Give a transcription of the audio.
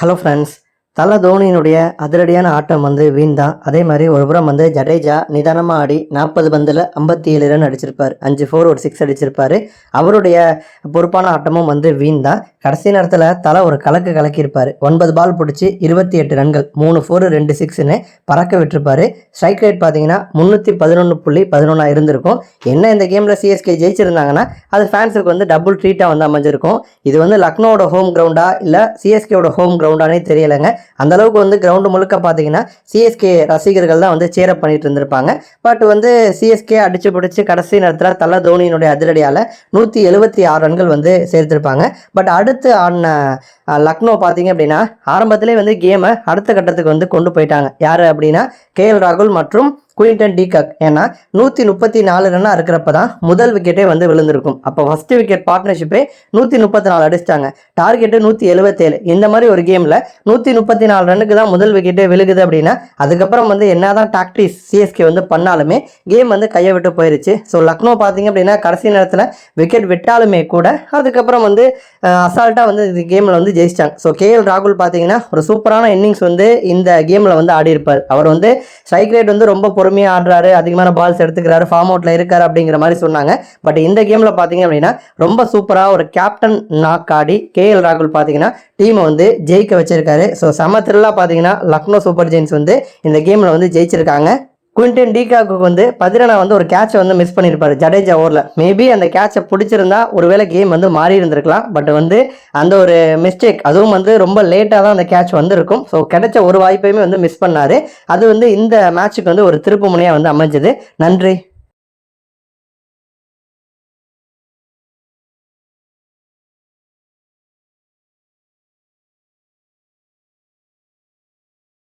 Hello friends தல தோனியினுடைய அதிரடியான ஆட்டம் வந்து வீண் தான் அதே மாதிரி ஒரு புறம் வந்து ஜடேஜா நிதானமாக ஆடி நாற்பது பந்தில் ஐம்பத்தி ஏழு ரன் அடிச்சிருப்பார். அஞ்சு ஃபோர் ஒரு சிக்ஸ் அடிச்சிருப்பார். அவருடைய பொறுப்பான ஆட்டமும் வந்து வீண் தான் கடைசி நேரத்தில் தலை ஒரு கலக்கு கலக்கியிருப்பார். ஒன்பது பால் பிடிச்சி இருபத்தி எட்டு ரன்கள். மூணு ஃபோர் ரெண்டு சிக்ஸ்னு பறக்க விட்டுருப்பாரு. ஸ்ட்ரைக் ரேட் பார்த்தீங்கன்னா முந்நூற்றி பதினொன்று புள்ளி பதினொன்றா இருந்திருக்கும். என்ன இந்த கேமில் சிஎஸ்கே ஜெயிச்சிருந்தாங்கன்னா அது ஃபேன்ஸுக்கு வந்து டபுள் ட்ரீட்டாக வந்து அமைஞ்சிருக்கும். இது வந்து லக்னோட ஹோம் கிரவுண்டா இல்லை சிஎஸ்கேவோட ஹோம் கிரவுண்டானே தெரியலைங்க. அந்த அளவுக்கு வந்து கிரவுண்டு முழுக்க பார்த்தீங்கன்னா சிஎஸ்கே ரசிகர்கள் தான் வந்து சேரப் பண்ணிட்டு இருந்திருப்பாங்க. பட் வந்து சிஎஸ்கே அடிச்சு பிடிச்சி கடைசி நேரத்தில் தல தோனியினுடைய அதிரடியால் நூற்றி எழுபத்தி ஆறு ரன்கள் வந்து சேர்த்திருப்பாங்க. பட் அடுத்து ஆடின லக்னோ பார்த்தீங்க அப்படின்னா ஆரம்பத்திலே வந்து கேமை அடுத்த கட்டத்துக்கு வந்து கொண்டு போயிட்டாங்க. யார் அப்படின்னா கே ராகுல் மற்றும் குயின்டன் டீகக் ஏன்னா நூற்றி முப்பத்தி நாலு ரன்னாக இருக்கிறப்ப தான் முதல் விக்கெட்டே வந்து விழுந்திருக்கும். அப்போ ஃபஸ்ட்டு விக்கெட் பார்ட்னர்ஷிப்பே நூற்றி முப்பத்தி நாலு அடிச்சிட்டாங்க. டார்கெட்டு நூற்றி எழுபத்தேழு இந்த மாதிரி ஒரு கேமில் நூற்றி முப்பத்தி நாலு ரன்னுக்கு தான் முதல் விக்கெட்டே விழுகுது அப்படின்னா அதுக்கப்புறம் வந்து என்ன தான் டாக்டிஸ் சிஎஸ்கே வந்து பண்ணாலுமே கேம் வந்து கையை விட்டு போயிருச்சு. ஸோ லக்னோ பார்த்தீங்க அப்படின்னா கடைசி நேரத்தில் விக்கெட் விட்டாலுமே கூட அதுக்கப்புறம் வந்து அசால்ட்டாக வந்து இந்த கேமில் வந்து ஜெயிச்சிட்டாங்க. ஸோ கேஎல் ராகுல் பார்த்தீங்கன்னா ஒரு சூப்பரான இன்னிங்ஸ் வந்து இந்த கேமில் வந்து ஆடி இருப்பார் அவர் வந்து ஸ்ட்ரைக் ரேட் வந்து ரொம்ப பொறுமையாக ஆடுறாரு அதிகமான பால்ஸ் எடுத்துக்கிறாரு ஃபார்ம் அவுட்டில் இருக்காரு அப்படிங்கிற மாதிரி சொன்னாங்க. பட் இந்த கேமில் பார்த்தீங்க அப்படின்னா ரொம்ப சூப்பராக ஒரு கேப்டன் நாக் ஆடி கேஎல் ராகுல் பார்த்தீங்கன்னா டீமை வந்து ஜெயிக்க வச்சிருக்காரு. ஸோ சம த்ரில்லாக பார்த்தீங்கன்னா லக்னோ சூப்பர் ஜெயின்ஸ் வந்து இந்த கேமில் வந்து ஜெயிச்சிருக்காங்க. குவிண்டன் டீகாக்கு வந்து பதிரனா வந்து ஒரு கேட்சை வந்து மிஸ் பண்ணியிருப்பாரு ஜடேஜா ஓவரில். மேபி அந்த கேட்சை பிடிச்சிருந்தா ஒருவேளை கேம் வந்து மாறி இருந்திருக்கலாம் பட் வந்து அந்த ஒரு மிஸ்டேக் அதுவும் வந்து ரொம்ப லேட்டாக தான் அந்த கேட்ச் வந்திருக்கும். ஸோ கிடைச்ச ஒரு வாய்ப்பையுமே வந்து மிஸ் பண்ணாரு. அது வந்து இந்த மேட்ச்சுக்கு வந்து ஒரு திருப்பு முனையாக வந்து அமைஞ்சது. நன்றி.